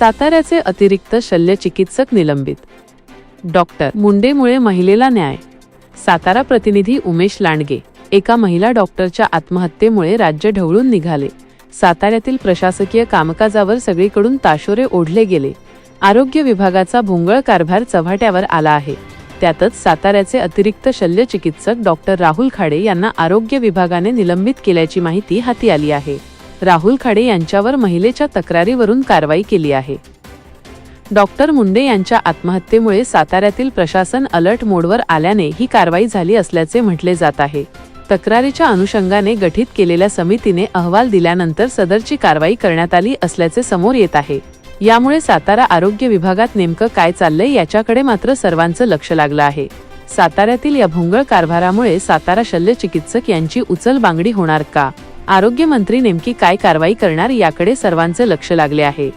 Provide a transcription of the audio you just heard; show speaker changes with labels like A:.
A: साताऱ्याचे अतिरिक्त शल्यचिकित्सक निलंबित. डॉक्टर मुंडेमुळे महिलेला न्याय. सातारा प्रतिनिधी उमेश लांडगे एका महिला डॉक्टरच्या आत्महत्येमुळे राज्य ढवळून निघाले. साताऱ्यातील प्रशासकीय कामकाजावर सगळीकडून ताशोरे ओढले गेले. आरोग्य विभागाचा भोंगळ कारभार चव्हाट्यावर आला आहे. त्यातच साताऱ्याचे अतिरिक्त शल्यचिकित्सक डॉक्टर राहुल खाडे यांना आरोग्य विभागाने निलंबित केल्याची माहिती हाती आली आहे. राहुल खाडे यांच्यावर महिलेच्या तक्रारीवरून कारवाई केली आहे. डॉक्टर मुंडे यांच्या आत्महत्येमुळे साताऱ्यातील प्रशासन अलर्ट मोडवर आल्याने ही कारवाई झाली असल्याचे म्हटले जात आहे. तक्रारीच्या अनुषंगाने गठीत केलेल्या समितीने अहवाल दिल्यानंतर सदरची कारवाई करण्यात आली असल्याचे समोर येत आहे. यामुळे सातारा आरोग्य विभागात नेमकं काय चाललंय याच्याकडे मात्र सर्वांचं लक्ष लागलं आहे. साताऱ्यातील या भोंगळ कारभारामुळे सातारा शल्यचिकित्सक यांची उचल बांगडी होणार का? आरोग्यमंत्री नेमकी काय कारवाई करणार याकडे सर्वांचं लक्ष लागले आहे.